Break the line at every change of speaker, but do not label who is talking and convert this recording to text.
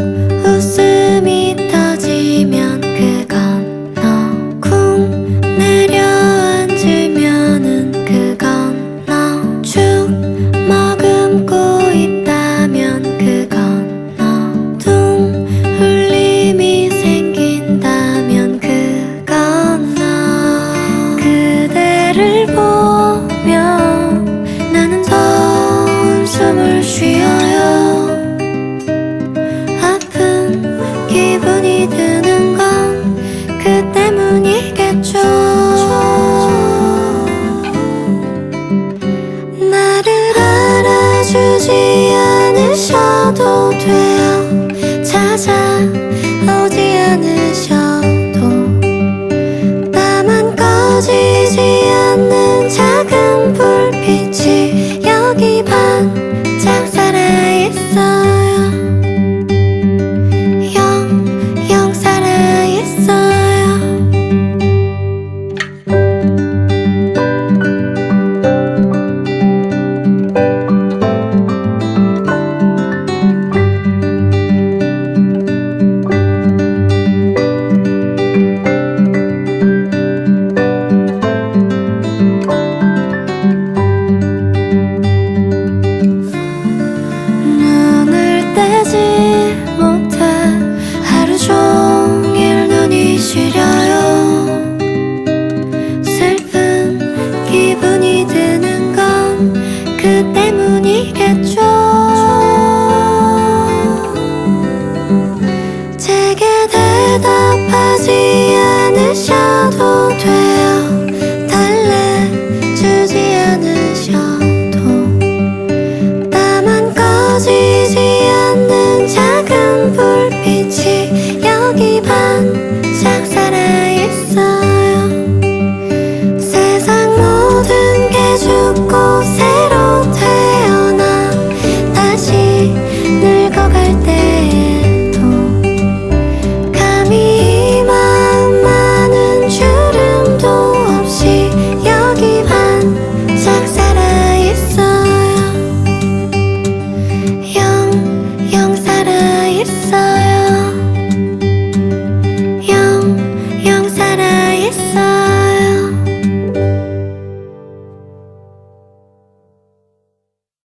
you 찾지 않으셔도 돼요. 찾아 떼지 못해 하루 종일 눈이 시려요. 슬픈 기분이 드는 건 그 때문이겠죠. 제게 대답하지 않으셔.